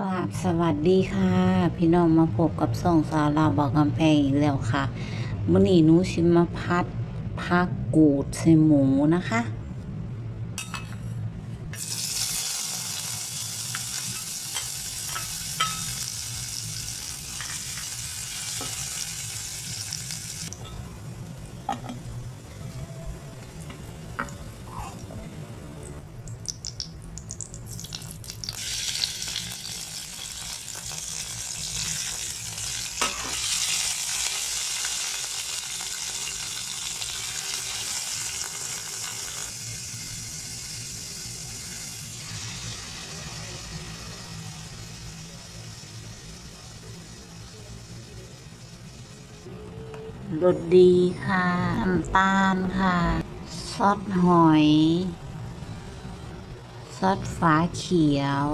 ราบสวัสดีค่ะ พี่น้องมาพบกับส่องสาวลาวบอกกำแพงอีกแล้วค่ะมื้อนี้หนูชิมมาพัดพักกูดใส่หมูนะคะ รสดีค่ะน้ำตาลค่ะ ซอสหอย ซอสฟ้าเขียว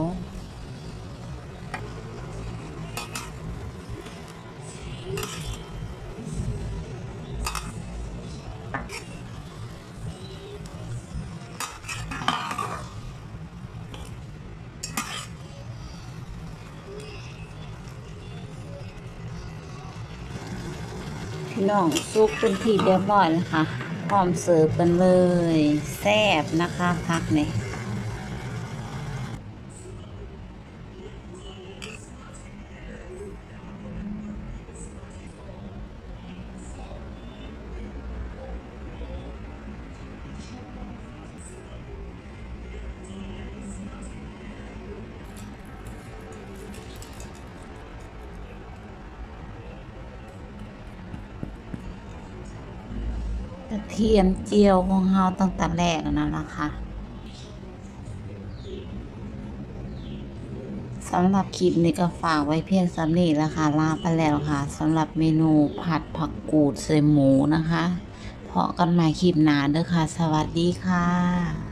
พี่น้องซุปเป็นที่เรียบร้อยแล้วค่ะพร้อมเสิร์ฟกันเลย แซ่บนะคะพักเนี่ย กระเทียมเจียวของเฮาตั้งแต่แรกนั่นแหละค่ะสำหรับคลิปนี้ก็ฝากไว้เพียงสำนีแล้วค่ะลาไปแล้วค่ะสำหรับเมนูผัดผักกูดใส่หมูนะคะเพาะกันใหม่คลิปหนาเด้อค่ะ สวัสดีค่ะ